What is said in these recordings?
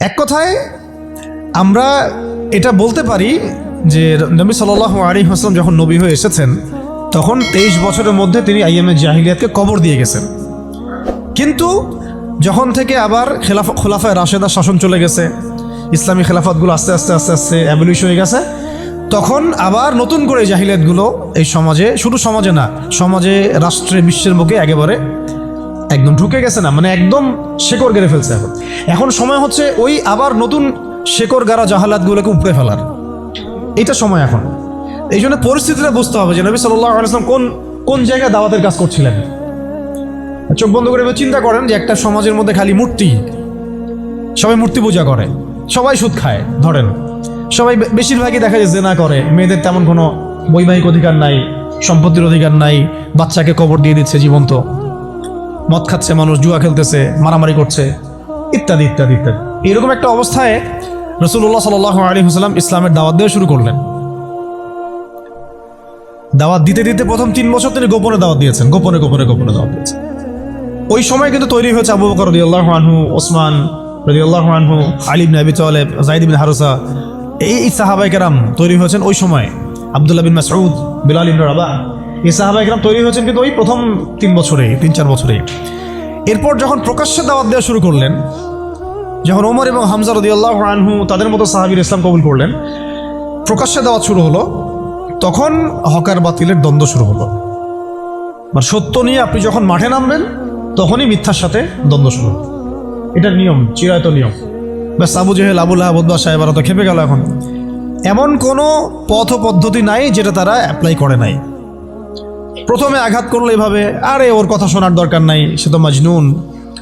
এক কথায়, আমরা এটা বলতে পারি যে নবী সাল আলী হাসলাম যখন নবী হয়ে এসেছেন, তখন তেইশ বছরের মধ্যে তিনি আইএমএ জাহিলিয়াতকে কবর দিয়ে গেছেন। কিন্তু যখন থেকে আবার খেলাফ, খোলাফায় রাশেদা শাসন চলে গেছে, ইসলামী খেলাফতগুলো আস্তে আস্তে আস্তে আস্তে অ্যাবলিশ হয়ে গেছে, তখন আবার নতুন করে জাহিলিয়াতগুলো এই সমাজে, শুধু সমাজে না, সমাজে, রাষ্ট্রে, বিশ্বের মুখে একেবারে একদম ঢুকে গেছে না মানে একদম শেকড় গেড়ে ফেলছে এখন। এখন সময় হচ্ছে ওই আবার নতুন শেকড় গাড়া জাহালাতগুলোকে উপড়ে ফেলার। এটা সময় এখন। এই জন্য পরিস্থিতিটা বুঝতে হবে যে নবী আলাইসলাম কোন কোন জায়গায় দাওয়াতের কাজ করছিলেন। চোখ বন্ধ করে চিন্তা করেন যে একটা সমাজের মধ্যে খালি মূর্তি, সবাই মূর্তি পূজা করে, সবাই সুদ খায়, ধরেন। সবাই বেশিরভাগই দেখা যায় জেনা করে, মেয়েদের তেমন কোনো বৈবাহিক অধিকার নাই, সম্পত্তির অধিকার নাই, বাচ্চাকে কবর দিয়ে দিচ্ছে জীবন্ত। মদ খাচ্ছে, মানুষ জুয়া খেলতেছে, মারামারি করছে, ইত্যাদি ইত্যাদি ইত্যাদি। এরকম একটা অবস্থায় রসুল্লাহ সাল আলী হুসালাম ইসলামের দাওয়াত দেওয়া শুরু করলেন। দাওয়াত দিতে দিতে প্রথম তিন বছর তিনি গোপনে দাওয়াত দিয়েছেন, গোপনে গোপনে গোপনে দাওয়াত দিয়েছেন। ওই সময় কিন্তু তৈরি হয়েছে আবু বকর রদিয়াল্লাহ আনহু, ওসমান রদিয়াল্লাহ আনহু আলিব নাবি তালেব জাইদ বিন হারুসা, এই এই সাহাবাই কেরাম তৈরি হয়েছেন ওই সময়। আবদুল্লাহ বিন মাসউদ, বিলাল ইবন রাবা এই সাহাবাই কেরাম তৈরি হয়েছেন কিন্তু ওই প্রথম তিন বছরে, তিন, চার বছরে। এরপর যখন প্রকাশ্যে দাওয়াত দেওয়া শুরু করলেন, যখন ওমর এবং হামজা রদিয়াল্লাহ আনহু তাদের মতো সাহাবির ইসলাম কবুল করলেন, প্রকাশ্যে দাওয়াত শুরু হলো, তখন হকার বাতিলের দ্বন্দ্ব শুরু হলো। মানে সত্য নিয়ে আপনি যখন মাঠে নামবেন, তখনই মিথ্যার সাথে দ্বন্দ্ব শুরু। এটার নিয়ম, চিরায়ত নিয়ম। ব্যাস, আবু জেহেল আবুল্লাহ আবুদ্দা সাহেব তো খেপে গেল এখন। এমন কোনো পথ পদ্ধতি নাই যেটা তারা অ্যাপ্লাই করে নাই। প্রথমে আঘাত করল এভাবে, আরে ওর কথা শোনার দরকার নাই, সে তো মাজনুন।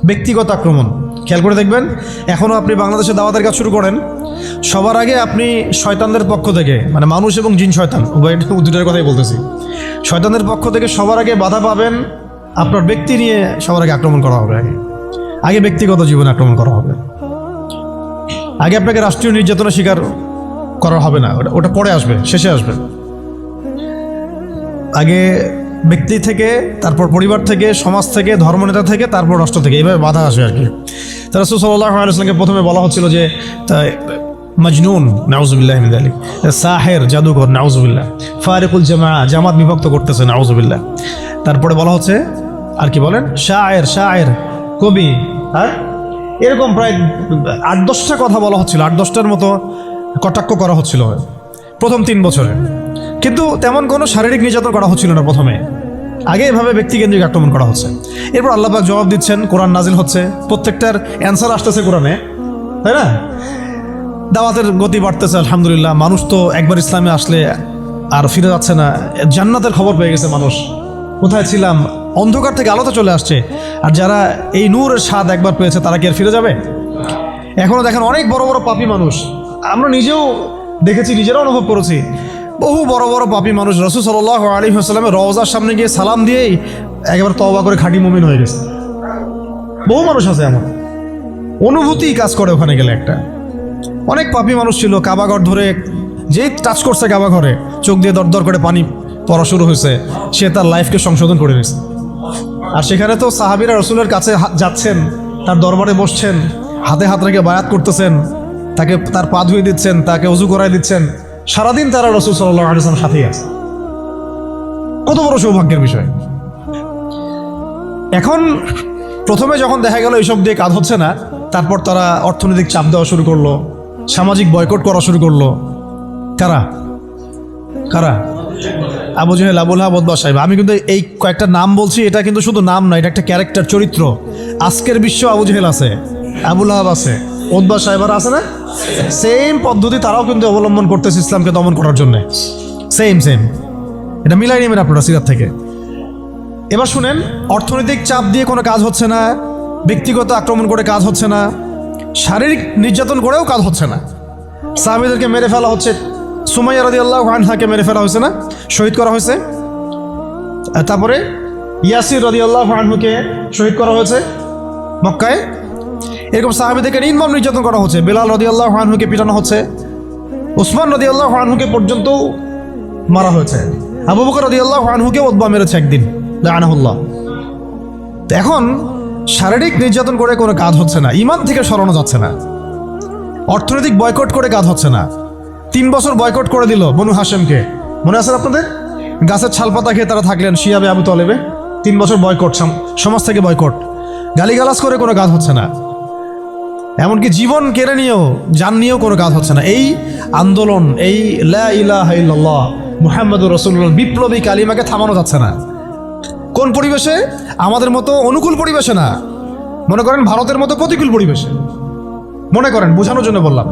ব্যক্তিগত আক্রমণ। খেয়াল করে দেখবেন এখনও আপনি বাংলাদেশে দাওয়াতের কাজ শুরু করেন। সবার আগে আপনি শয়তানদের পক্ষ থেকে মানে মানুষ এবং জিন শয়তান, উভয় দুটার কথাই বলতেছি। শয়তানদের পক্ষ থেকে সবার আগে বাধা পাবেন, আপনার ব্যক্তি নিয়ে সবার আগে আক্রমণ করা হবে আগে। আগে ব্যক্তিগত জীবনে আক্রমণ করা হবে। আগে আপনাকে রাষ্ট্রীয় নির্যাতনের শিকার করা হবে না, ওটা ওটা পরে আসবে, শেষে আসবে। আগে ব্যক্তি থেকে তারপর পরিবার থেকে সমাজ থেকে ধর্মনেতা থেকে তারপর রাষ্ট্র থেকে এইভাবে বাধা আসবে আর কি। তারা সুসল্লাহ আলাইসলামকে প্রথমে বলা হচ্ছিল যে তা, মজনুন নাউজুবিল্লাহ আলী সাহের জাদুঘর নাউজুবিল্লাহ ফারিকুল জামা জামাত বিভক্ত করতেছে নাউজুবিল্লাহ। তারপরে বলা হচ্ছে আর কি বলেন? শায়ের শায়ের কবি হ্যাঁ? এরকম প্রায় আট দশটা কথা বলা হচ্ছিল আট দশটার মতো কটাক্ষ করা হচ্ছিল। প্রথম তিন বছরে। কিন্তু তেমন কোনো শারীরিক নির্যাতন করা হচ্ছিল না প্রথমে। আগে এভাবে ব্যক্তিকেন্দ্রিক আক্রমণ করা হচ্ছে। এরপর আল্লাহবাক জবাব দিচ্ছেন, কোরআন নাজিল হচ্ছে। প্রত্যেকটার অ্যান্সার আসতেছে কোরআনে। তাই না? দাওয়াতের গতি বাড়তেছে, আলহামদুলিল্লাহ। মানুষ তো একবার ইসলামে আসলে আর ফিরে যাচ্ছে না। জান্নাতের খবর পেয়ে গেছে মানুষ। কোথায় ছিলাম? অন্ধকার থেকে আলোতে চলে আসছে। আর যারা এই নূরের স্বাদ একবার পেয়েছে, তারা কি আর ফিরে যাবে? এখনও দেখেন অনেক বড় বড় পাপি মানুষ। আমরা নিজেও দেখেছি নিজেরা অনুভব করেছি। বহু বড় বড় পাপি মানুষ। রসুল সাল্লাহ আলী হাসলামের রওজার সামনে গিয়ে সালাম দিয়েই একেবারে তবা করে খাঁটি মুমিন হয়ে গেছে। বহু মানুষ আছে এমন। অনুভূতি কাজ করে ওখানে গেলে একটা। অনেক পাপি মানুষ ছিল কাবাঘর ধরে যেই টাচ করছে কাবাঘরে চোখ দিয়ে দর দর করে পানি পড়া শুরু হয়েছে, সে তার লাইফকে সংশোধন করে নিয়েছে। আর সেখানে তো সাহাবিরা রসুলের কাছে যাচ্ছেন, তার দরবারে বসছেন, হাতে হাত রেখে বায়াত করতেছেন, তাকে তার পা ধুয়ে দিচ্ছেন, তাকে উজু করাই দিচ্ছেন। সারাদিন তারা রসুল সাল্লাহ আলিয়ার সাথেই আছে। কত বড় সৌভাগ্যের বিষয়। এখন প্রথমে যখন দেখা গেল এইসব দিয়ে কাজ হচ্ছে না, তারপর তারা অর্থনৈতিক চাপ দেওয়া শুরু করল, সামাজিক বয়কট করা শুরু করল। কারা? কারা? আবু জাহেল, আবুল হাবদবা সাহেব। আমি কিন্তু এই কয়েকটা নাম বলছি, এটা কিন্তু শুধু নাম নয়, এটা একটা ক্যারেক্টার, চরিত্র। আজকের বিশ্ব আবু জাহেল আছে, আবুল হাব আছে ওদবা সাহেবার আছে না? সেম পদ্ধতি তারাও কিন্তু অবলম্বন করতেছে ইসলামকে দমন করার জন্য। সেম সেম এটা মিলাই নেবেন আপনারা সিরাত থেকে। এবার শুনেন, অর্থনৈতিক চাপ দিয়ে কোনো কাজ হচ্ছে না, ব্যক্তিগত আক্রমণ করে কাজ হচ্ছে না, শারীরিক নির্যাতন করেও কাজ হচ্ছে না। সাহাবিদেরকে মেরে ফেলা হচ্ছে, সুমাইয়া রাদি আল্লাহ আনহাকে মেরে ফেলা হয়েছে না, শহীদ করা হয়েছে। তারপরে ইয়াসির রদি আল্লাহ আনহুকে শহীদ করা হয়েছে মক্কায়। এরকম সাহাবিদেরকে নির্মম নির্যাতন করা হচ্ছে। বেলাল রদি আল্লাহ আনহুকে পিটানো হচ্ছে। ওসমান রদি আল্লাহ আনহুকে পর্যন্ত মারা হয়েছে। আবু বকর রদি আল্লাহ আনহুকে ওদবা মেরেছে একদিন, লানাহুল্লাহ। তো এখন শারীরিক নির্যাতন করে কোনো কাজ হচ্ছে না, ইমান থেকে সরানো যাচ্ছে না। অর্থনৈতিক বয়কট করে কাজ হচ্ছে না। তিন বছর বয়কট করে দিল বনু হাসেমকে মনে আছে আপনাদের? গাছের ছালপাতা খেয়ে তারা থাকলেন শিয়াবে আবু তলেবে। তিন বছর বয়কট সমাজ থেকে বয়কট। গালিগালাজ করে কোনো কাজ হচ্ছে না। এমনকি জীবন কেড়ে নিয়েও, যান নিয়েও কোনো কাজ হচ্ছে না। এই আন্দোলন, এই লা ইলাহা ইল্লাল্লাহ, মুহাম্মদুর রসুল্লাহ বিপ্লবী কালিমাকে থামানো যাচ্ছে না। কোন পরিবেশে? আমাদের মতো অনুকূল পরিবেশে না। মনে করেন ভারতের মতো প্রতিকূল পরিবেশে। মনে করেন, বোঝানোর জন্য বললাম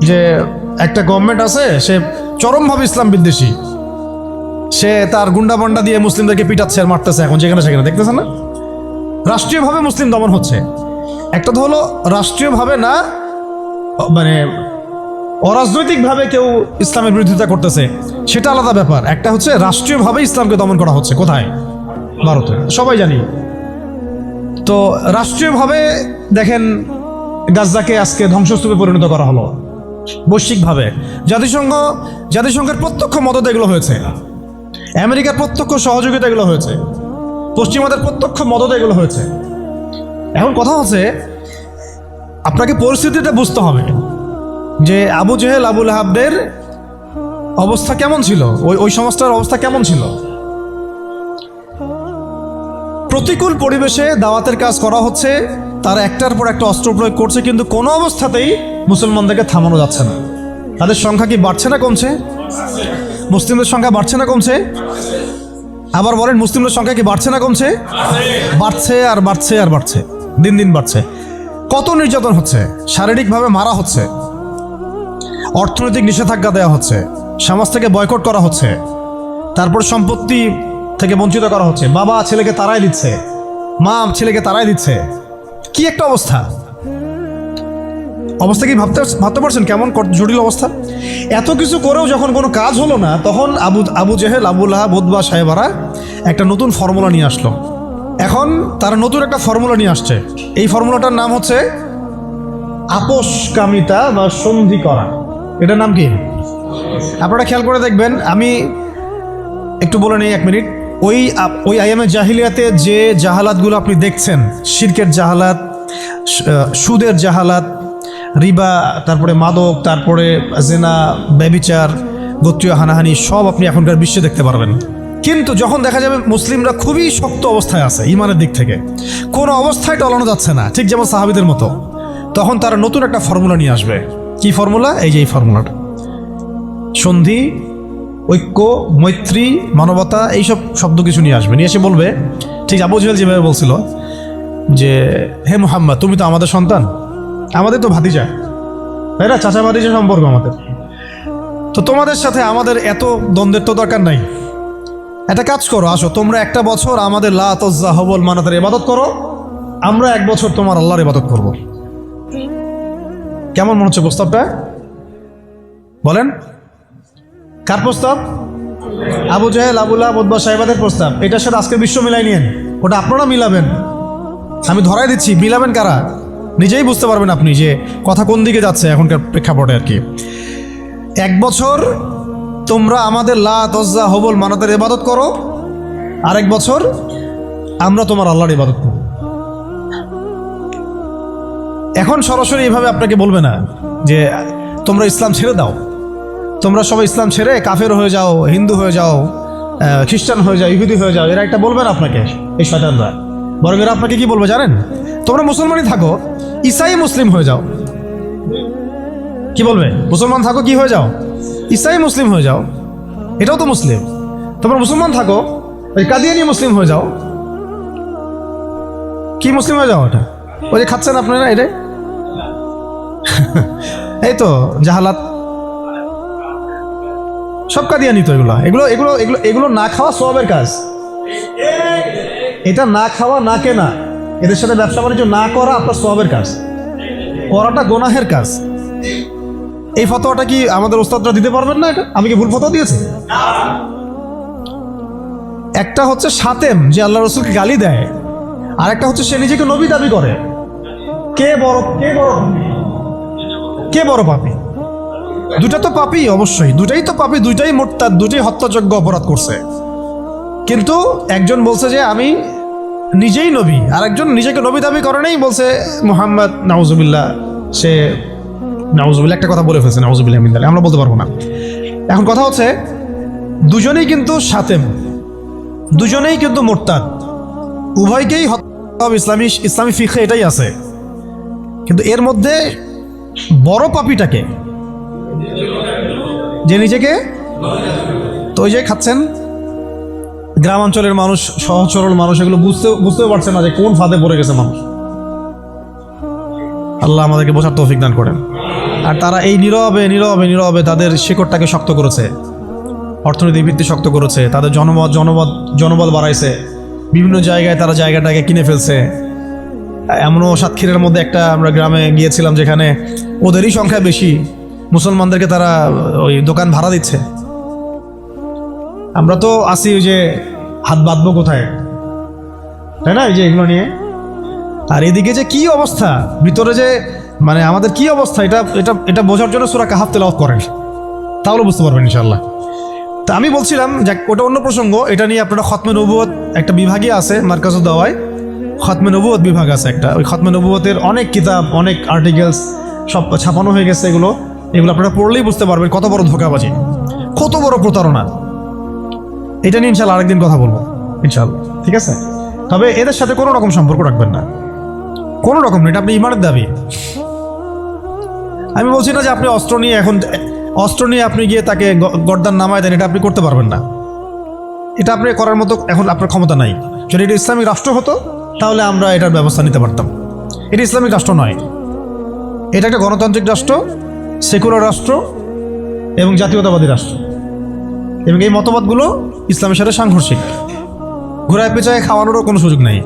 যে একটা গভর্নমেন্ট আছে, সে চরমভাবে ইসলাম বিদ্বেষী। সে তার গুন্ডাবন্ডা দিয়ে মুসলিমদেরকে পিটাচ্ছে আর মারতেছে এখন যেখানে সেখানে দেখতেছে না? রাষ্ট্রীয়ভাবে মুসলিম দমন হচ্ছে। একটা তো হলো রাষ্ট্রীয়ভাবে না মানে অরাজনৈতিকভাবে কেউ ইসলামের বিরোধিতা করতেছে, সেটা আলাদা ব্যাপার। একটা হচ্ছে রাষ্ট্রীয়ভাবে ইসলামকে দমন করা হচ্ছে, কোথায়? ভারতে, সবাই জানি। তো রাষ্ট্রীয়ভাবে দেখেন গাজ্জাকে আজকে ধ্বংসস্তূপে পরিণত করা হলো, বৈশ্বিকভাবে। জাতিসংঘ, জাতিসংঘের প্রত্যক্ষ মদত এগুলো হয়েছে। আমেরিকার প্রত্যক্ষ সহযোগিতা এগুলো হয়েছে। পশ্চিমাদের প্রত্যক্ষ মদত এগুলো হয়েছে। এখন কথা হচ্ছে, আপনাকে পরিস্থিতিটা বুঝতে হবে যে আবু জেহেল, আবুল হাবদের অবস্থা কেমন ছিল? ওই ওই সমাজটার অবস্থা কেমন ছিল? প্রতিকূল পরিবেশে দাওয়াতের কাজ করা হচ্ছে, তারা একটার পর একটা অস্ত্র প্রয়োগ করছে, কিন্তু কোনো অবস্থাতেই মুসলমানদেরকে থামানো যাচ্ছে না। তাদের সংখ্যা কি বাড়ছে না কমছে? মুসলিমদের সংখ্যা বাড়ছে না কমছে? আবার বলেন, মুসলিমদের সংখ্যা কি বাড়ছে না কমছে? বাড়ছে আর বাড়ছে আর বাড়ছে। দিন দিন বাড়ছে। কত নির্যাতন হচ্ছে? শারীরিকভাবে মারা হচ্ছে। অর্থনৈতিক নিষেধাজ্ঞা দেওয়া হচ্ছে। সমাজ থেকে বয়কট করা হচ্ছে। তারপর সম্পত্তি থেকে বঞ্চিত করা হচ্ছে। বাবা, ছেলেকে তারাই দিচ্ছে। মা, ছেলেকে তারাই দিচ্ছে। কি একটা অবস্থা? অবস্থা কি ভাবতে ভাবতে পারছেন কেমন জটিল অবস্থা? এত কিছু করেও যখন কোনো কাজ হলো না, তখন আবু আবু জেহেল আবুল্লাহ বোধবা সাহেবারা একটা নতুন ফর্মুলা নিয়ে আসলো। এখন তারা নতুন একটা ফর্মুলা নিয়ে আসছে। এই ফর্মুলাটার নাম হচ্ছে আপোষকামিতা বা সন্ধি করা এটার নাম কি? আপনারা খেয়াল করে দেখবেন, আমি একটু বলে নেই এক মিনিট। ওই ওই আইএমএ জাহিলিয়াতে যে জাহালাতগুলো আপনি দেখছেন শিরকের জাহালাত সুদের জাহালাত, রিবা, তারপরে মাদক, তারপরে জেনা, ব্যবিচার, গোত্রীয় হানাহানি, সব আপনি এখনকার বিশ্বে দেখতে পারবেন। কিন্তু যখন দেখা যাবে মুসলিমরা খুবই শক্ত অবস্থায় আছে ইমানের দিক থেকে, কোনো অবস্থায় টলানো যাচ্ছে না, ঠিক যেমন সাহাবিদের মতো। তখন তারা নতুন একটা ফর্মুলা নিয়ে আসবে। কি ফর্মুলা? এই যে এই ফর্মুলাটা। সন্ধি, ঐক্য, মৈত্রী, মানবতা, এইসব শব্দ কিছু নিয়ে আসবে। নিয়ে এসে বলবে, ঠিক আবু যেভাবে বলছিল, যে, হে মুহাম্মদ, তুমি তো আমাদের সন্তান। আমাদের তো ভাতিজা। তাই না চাচা ভাতিজা সম্পর্ক আমাদের। তো তোমাদের সাথে আমাদের এত দ্বন্দ্বের তো দরকার নাই। একটা কাজ করো, আসো, তোমরা একটা বছর আমাদের লা তজ্জা হবল মানাতের ইবাদত করো, আমরা এক বছর তোমার আল্লাহর ইবাদত করব। কেমন মনে হচ্ছে প্রস্তাবটা? বলেন। কার প্রস্তাব? আবু জাহেল আবুল্লাহ বদবা সাহেবাদের প্রস্তাব। এটার সাথে আজকে বিশ্ব মিলাই নিয়েন। ওটা আপনারা মিলাবেন। আমি ধরাই দিচ্ছি, মিলাবেন কারা? নিজেই বুঝতে পারবেন আপনি যে কথা কোন দিকে যাচ্ছে এখনকার প্রেক্ষাপটে আর কি। এক বছর তোমরা আমাদের লা তজ্জা হবল, মানাতের ইবাদত করো। আরেক বছর আমরা তোমার আল্লাহর ইবাদত করব। এখন সরাসরি এভাবে আপনাকে বলবে না যে তোমরা ইসলাম ছেড়ে দাও। তোমরা সবাই ইসলাম ছেড়ে কাফের হয়ে যাও, হিন্দু হয়ে যাও খ্রিস্টান হয়ে যাও, ইহুদি হয়ে যাও, এরা একটা বলবে না আপনাকে, এই শয়তানরা। বরং এরা আপনাকে কি বলবে জানেন? তোমরা মুসলমানই থাকো ইসাই মুসলিম হয়ে যাও। কি বলবে? মুসলমান থাকো, কি হয়ে যাও? ইসাই মুসলিম হয়ে যাও। এটাও তো মুসলিম। তোমরা মুসলমান থাকো, ওই কাদিয়ানি মুসলিম হয়ে যাও। কি মুসলিম হয়ে যাও এটা? ওই যে খাচ্ছেন আপনারা এটাই এই তো, জাহালাত। সব কাদিয়ানি তো এগুলো। এগুলো এগুলো এগুলো এগুলো না খাওয়া সবের কাজ। এটা না খাওয়া, না কেনা। এদের সাথে ব্যবসা বাণিজ্য না করা আপনার সবের কাজ। করাটা গোনাহের কাজ। এই ফতোয়াটা কি আমাদের ওস্তাদরা দিতে পারবেন না এটা? আমি কি ভুল ফতোয়া দিয়েছি? একটা হচ্ছে সাতেম, যে আল্লাহ রসুলকে গালি দেয়। আর একটা হচ্ছে সে নিজেকে নবী দাবি করে। কে বড় কে বড় কে বড় পাপী? দুটা তো পাপি অবশ্যই। দুটাই তো পাপি, দুইটাই মোটতার দুটাই হত্যাযোগ্য অপরাধ করছে। কিন্তু একজন বলছে যে, আমি নিজেই নবী। আর একজন নিজেকে নবী দাবি করে নেই, বলছে, মোহাম্মদ, নাউজুবিল্লাহ, সে নাউজুবিল্লাহ, একটা কথা বলে ফেলছে নাউজুবিল্লাহ মিন। আমরা বলতে পারব না। এখন কথা হচ্ছে, দুজনেই কিন্তু সাতেম, দুজনেই কিন্তু মোরতাদ। উভয়কেই হত্যা ইসলামী ইসলামী ফিখে এটাই আছে। কিন্তু এর মধ্যে বড় পাপিটাকে, যে নিজেকে তো ওই যে খাচ্ছেন, গ্রাম অঞ্চলের মানুষ সহজ সরল মানুষ, এগুলো বুঝতে বুঝতেও পারছে না যে কোন ফাঁদে পড়ে গেছে মানুষ। আল্লাহ আমাদেরকে বোঝার তৌফিক দান করেন। আর তারা এই নীরবে নীরবে নীরবে তাদের শিকড়টাকে শক্ত করেছে। অর্থনৈতিক ভিত্তি শক্ত করেছে। তাদের জনমত জনমত, জনবল বাড়াইছে। বিভিন্ন জায়গায় তারা জায়গাটাকে কিনে ফেলছে। এমনও সাতক্ষীরের মধ্যে একটা আমরা গ্রামে গিয়েছিলাম যেখানে ওদেরই সংখ্যা বেশি। মুসলমানদেরকে তারা ওই দোকান ভাড়া দিচ্ছে। আমরা তো আসি ওই যে হাত বাঁধবো কোথায়? তাই না? এই যে এগুলো নিয়ে? আর এদিকে যে কি অবস্থা? ভিতরে যে মানে আমাদের কি অবস্থা? এটা এটা এটা বোঝার জন্য সুরা কাহাফ তেলাওয়াত করেন তাহলে বুঝতে পারবেন ইনশাল্লাহ তা আমি বলছিলাম যে ওটা অন্য প্রসঙ্গ, এটা নিয়ে আপনারা খতমে নবুয়ত একটা বিভাগই আছে মার্কাজুদ দাওয়ায়। খতমে নবুয়ত বিভাগ আছে একটা। ওই খতমে নবুয়তের অনেক কিতাব, অনেক আর্টিকেলস সব ছাপানো হয়ে গেছে এগুলো। এগুলো আপনারা পড়লেই বুঝতে পারবেন কত বড় ধোকাবাজি, কত বড় প্রতারণা। এটা নিয়ে ইনশাল্লাহ আরেকদিন কথা বলব ইনশাল্লাহ ঠিক আছে? তবে এদের সাথে কোনো রকম সম্পর্ক রাখবেন না। কোনো রকম না এটা আপনি ইমানের দাবি। আমি বলছি না যে আপনি অস্ত্র নিয়ে এখন, অস্ত্র নিয়ে আপনি গিয়ে তাকে গর্দান নামায় দেন, এটা আপনি করতে পারবেন না। এটা আপনি করার মতো এখন আপনার ক্ষমতা নাই। যদি এটা ইসলামিক রাষ্ট্র হতো, তাহলে আমরা এটার ব্যবস্থা নিতে পারতাম। এটা ইসলামিক রাষ্ট্র নয়। এটা একটা গণতান্ত্রিক রাষ্ট্র, সেকুলার রাষ্ট্র এবং জাতীয়তাবাদী রাষ্ট্র। এবং এই মতবাদগুলো ইসলামের সাথে সাংঘর্ষিক। ঘোরায় পেঁচায় খাওয়ানোরও কোনো সুযোগ নেই।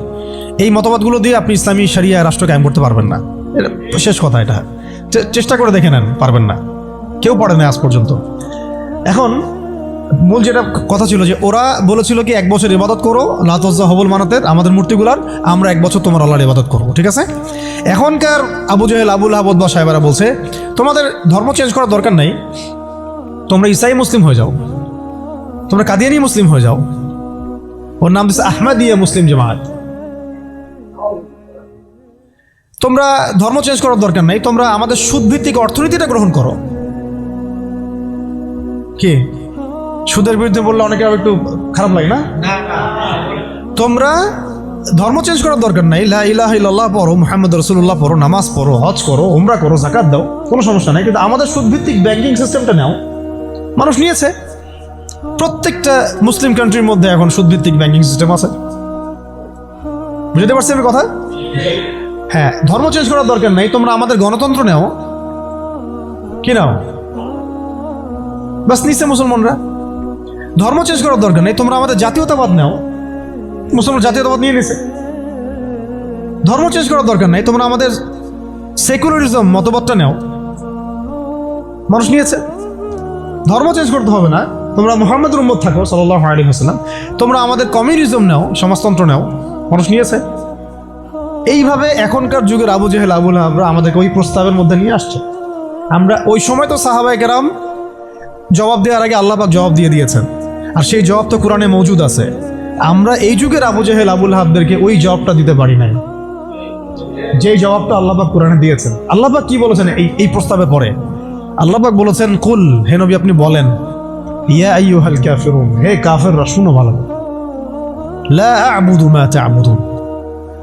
এই মতবাদগুলো দিয়ে আপনি ইসলামী সারিয়া রাষ্ট্র কায়েম করতে পারবেন না। এটা শেষ কথা এটা। চেষ্টা করে দেখে নেন, পারবেন না। কেউ পড়ে না আজ পর্যন্ত। এখন মূল যেটা কথা ছিল যে ওরা বলেছিল কি, এক বছর ইবাদত করো লাতজ্জা হবল মানাতের আমাদের মূর্তিগুলার, আমরা এক বছর তোমার আল্লাহর ইবাদত করব, ঠিক আছে? এখনকার আবু জাহেল আবুল আহবদ বা সাহেবেরা বলছে, তোমাদের ধর্ম চেঞ্জ করার দরকার নাই, তোমরা ইসাই মুসলিম হয়ে যাও। তোমরা কাদিয়ানি মুসলিম হয়ে যাও। ওর নাম দিচ্ছে আহমাদিয়া মুসলিম জামাত। তোমরা ধর্ম চেঞ্জ করার দরকার নাই, তোমরা আমাদের সুদ ভিত্তিক অর্থনীতিটা গ্রহণ করো। কি? সুদের বিরুদ্ধে বললে অনেকে একটু খারাপ লাগে না? তোমরা ধর্ম চেঞ্জ করার দরকার নাই, লা ইলাহা ইল্লাল্লাহ পড়ো, মুহাম্মদ রসুল্লাহ পড়ো, নামাজ পড়ো, হজ করো, উমরা করো জাকাত দাও, কোনো সমস্যা নাই। কিন্তু আমাদের সুদ ভিত্তিক ব্যাংকিং সিস্টেমটা নাও, মানুষ নিয়েছে। প্রত্যেকটা মুসলিম কান্ট্রির মধ্যে এখন সুদভিত্তিক ব্যাংকিং সিস্টেম আছে। বুঝতে পারছি আমি কথা? হ্যাঁ ধর্ম চেঞ্জ করার দরকার নাই, তোমরা আমাদের গণতন্ত্র নেও। কি নাও? বাস নিচ্ছে মুসলমানরা। ধর্ম চেঞ্জ করার দরকার নেই, তোমরা আমাদের জাতীয়তাবাদ নাও। মুসলমান জাতীয়তাবাদ নিয়ে নিছে। ধর্ম চেঞ্জ করার দরকার নাই, তোমরা আমাদের সেকুলারিজম মতবাদটা নেও। মানুষ নিয়েছে। ধর্ম চেঞ্জ করতে হবে না, তোমরা মোহাম্মদ উম্মদ থাকো সাল্লাহ আলী হাসলাম তোমরা আমাদের কমিউনিজম নেও, সমাজতন্ত্র নাও, মানুষ নিয়েছে। এইভাবে এখনকার যুগের আবু জেহেল আবুল আমরা আমাদেরকে ওই প্রস্তাবের মধ্যে নিয়ে আসছে। আমরা ওই সময় তো সাহাবাই কেরাম জবাব দেওয়ার আগে আল্লাহ জবাব দিয়ে দিয়েছেন। আর সেই জবাব তো কোরআনে মজুদ আছে। আমরা এই যুগের আবু জেহেল আবুল হাবদেরকে ওই জবাবটা দিতে পারি নাই। যেই জবাবটা আল্লাহ পাক কোরআনে দিয়েছেন। আল্লাহ পাক কি বলেছেন এই এই প্রস্তাবে পরে? আল্লাহ পাক বলেছেন, কুল, হে নবী, আপনি বলেন, ইয়া আইয়ুহাল কাফিরুন। হে কাফেররা, শুনো ভালো। লা আ'বুদু মা তা'বুদুন।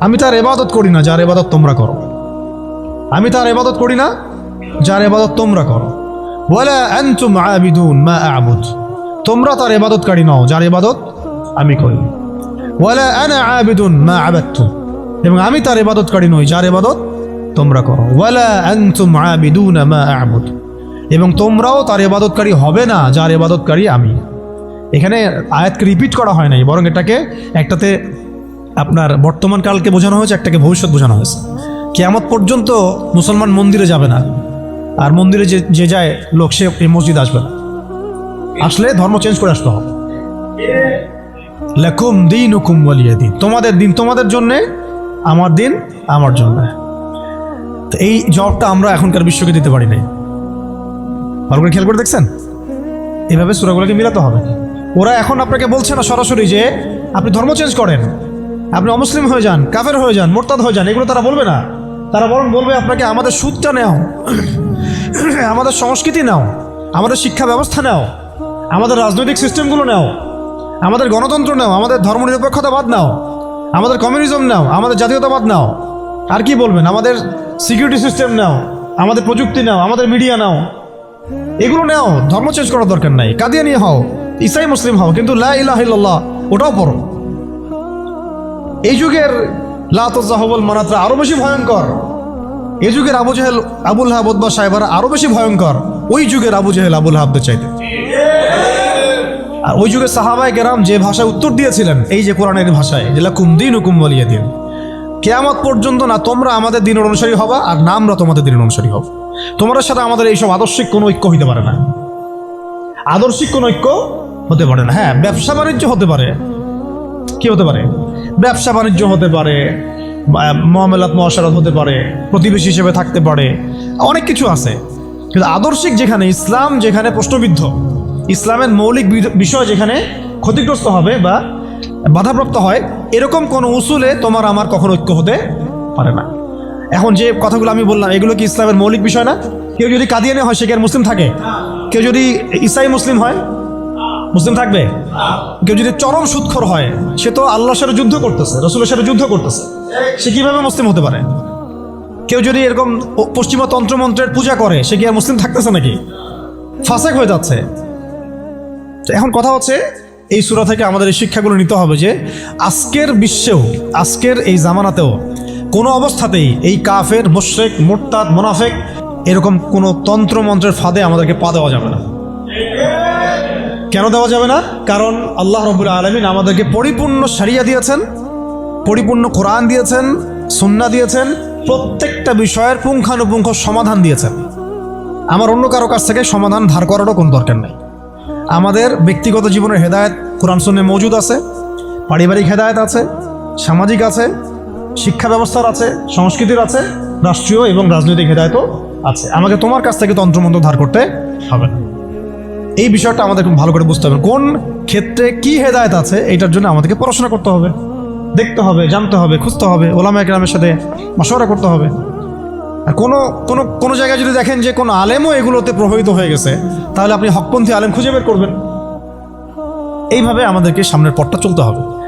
আমি তার এবাদত করি না, যার ইবাদত তোমরা করো। আমি তার এবাদত করি না, যার এবাদত তোমরা করো। আ'বুদ। তোমরা তার ইবাদতকারী নও, যার ইবাদত আমি করি আনা আবিদুন মা আবাদতুম এবং আমি তার ইবাদতকারী নই, যার এবাদত তোমরা করো। আনতুম আবিদুন মা আ'বুদ। এবং তোমরাও তার ইবাদতকারী হবে না, যার এবাদতকারী আমি। এখানে আয়াতকে রিপিট করা হয় নাই, বরং এটাকে একটাতে আপনার বর্তমান কালকে বোঝানো হয়েছে, একটাকে ভবিষ্যৎ বোঝানো হয়েছে। কেয়ামত পর্যন্ত মুসলমান মন্দিরে যাবে না, আর মন্দিরে যে যে যায় লোক, সে এই মসজিদ আসবে না। আসলে ধর্ম চেঞ্জ করে আসতে হবে। লেকুম দিন হুকুম বলিয়ে দিন। তোমাদের দিন তোমাদের জন্যে, আমার দিন আমার জন্য। তো এই জবটা আমরা এখনকার বিশ্বকে দিতে পারি নাই। ভালো করে খেয়াল করে দেখছেন? এভাবে সুরাগুলোকে মিলাতে হবে। ওরা এখন আপনাকে বলছে না সরাসরি যে, আপনি ধর্ম চেঞ্জ করেন। আপনি অমুসলিম হয়ে যান, কাফের হয়ে যান, মোরতাদ হয়ে যান, এগুলো তারা বলবে না। তারা বরং বলবে, আপনাকে আমাদের সুদটা নেও, আমাদের সংস্কৃতি নাও, আমাদের শিক্ষা ব্যবস্থা নাও, আমাদের রাজনৈতিক সিস্টেমগুলো নাও, আমাদের গণতন্ত্র নাও, আমাদের ধর্মনিরপেক্ষতাবাদ নাও, আমাদের কমিউনিজম নাও, আমাদের জাতীয়তাবাদ নাও। আর কি বলবেন? আমাদের সিকিউরিটি সিস্টেম নাও, আমাদের প্রযুক্তি নাও, আমাদের মিডিয়া নাও। এগুলো নাও, ধর্ম চেঞ্জ করার দরকার নাই। কাদিয়ানি হও, ইসাই মুসলিম হও, কিন্তু লা ওটাও পড়ো। এই যুগের লাতজাহবল মানাতরা আরও বেশি ভয়ঙ্কর। এই যুগের আবু জাহেল, আবুল হাব বা সাহেবারা আরও বেশি ভয়ঙ্কর। ওই যুগের আবু জাহেল, আবুল হাবদের চাইতে। আর ওই যুগে সাহাবায় গেরাম যে ভাষায় উত্তর দিয়েছিলেন, এই যে কোরআনের ভাষায় যেটা কুমদিন হুকুম বলিয়ে দিন। কেয়ামত পর্যন্ত না তোমরা আমাদের দিনের অনুসারী হবা, আর না আমরা তোমাদের দিনের অনুসারী হব। তোমাদের সাথে আমাদের এইসব আদর্শিক কোনো ঐক্য হইতে পারে না। আদর্শিক কোনো ঐক্য হতে পারে না। হ্যাঁ ব্যবসা বাণিজ্য হতে পারে। কি হতে পারে? ব্যবসা বাণিজ্য হতে পারে মহামেলাত, মহাসারত হতে পারে, প্রতিবেশী হিসেবে থাকতে পারে, অনেক কিছু আছে। কিন্তু আদর্শিক যেখানে, ইসলাম যেখানে প্রশ্নবিদ্ধ, ইসলামের মৌলিক বিষয় যেখানে ক্ষতিগ্রস্ত হবে বা বাধাপ্রাপ্ত হয়, এরকম কোনো উসুলে তোমার আমার কখনো ঐক্য হতে পারে না। এখন যে কথাগুলো আমি বললাম, এগুলো কি ইসলামের মৌলিক বিষয় না? কেউ যদি কাদিয়ানে হয়, সে মুসলিম থাকে? কেউ যদি ইসাই মুসলিম হয় মুসলিম থাকবে? কেউ যদি চরম সুৎখর হয় সে তো আল্লাহর সাথে যুদ্ধ করতেছে রসুলের সাথে যুদ্ধ করতেছে। সে কীভাবে মুসলিম হতে পারে? কেউ যদি এরকম পশ্চিমা তন্ত্রমন্ত্রের পূজা করে সে কি আর মুসলিম থাকতেছে নাকি? ফাঁসেক হয়ে যাচ্ছে। তো এখন কথা হচ্ছে এই সুরা থেকে আমাদের এই শিক্ষাগুলো নিতে হবে যে আজকের বিশ্বেও আজকের এই জামানাতেও কোনো অবস্থাতেই এই কাফের মোশরেক মোরতাদ মোনাফেক এরকম কোনো তন্ত্রমন্ত্রের ফাঁদে আমাদেরকে পা দেওয়া যাবে না। কেন দেওয়া যাবে না? কারণ আল্লাহ রবুল আলমিন আমাদেরকে পরিপূর্ণ সারিয়া দিয়েছেন, পরিপূর্ণ কোরআন দিয়েছেন সুন্না দিয়েছেন, প্রত্যেকটা বিষয়ের পুঙ্খানুপুঙ্খ সমাধান দিয়েছেন। আমার অন্য কারও কাছ থেকে সমাধান ধার করারও কোনো দরকার নেই। আমাদের ব্যক্তিগত জীবনের হেদায়ত কোরআন সুন্নে মজুদ আছে, পারিবারিক হেদায়ত আছে, সামাজিক আছে, শিক্ষা ব্যবস্থার আছে, সংস্কৃতির আছে, রাষ্ট্রীয় এবং রাজনৈতিক হেদায়তও আছে। আমাকে তোমার কাছ থেকে তন্ত্রমন্ত্র ধার করতে হবে না। এই বিষয়টা আমাদের খুব ভালো করে বুঝতে হবে। কোন ক্ষেত্রে কি হেদায়ত আছে এটার জন্য আমাদেরকে পড়াশোনা করতে হবে, দেখতে হবে, জানতে হবে, খুঁজতে হবে ওলামা একরামের সাথে মশওয়ারা করতে হবে। আর কোনো কোনো কোনো জায়গায় যদি দেখেন যে কোনো আলেমও এগুলোতে প্রভাবিত হয়ে গেছে, তাহলে আপনি হকপন্থী আলেম খুঁজে বের করবেন। এইভাবে আমাদেরকে সামনের পথটা চলতে হবে।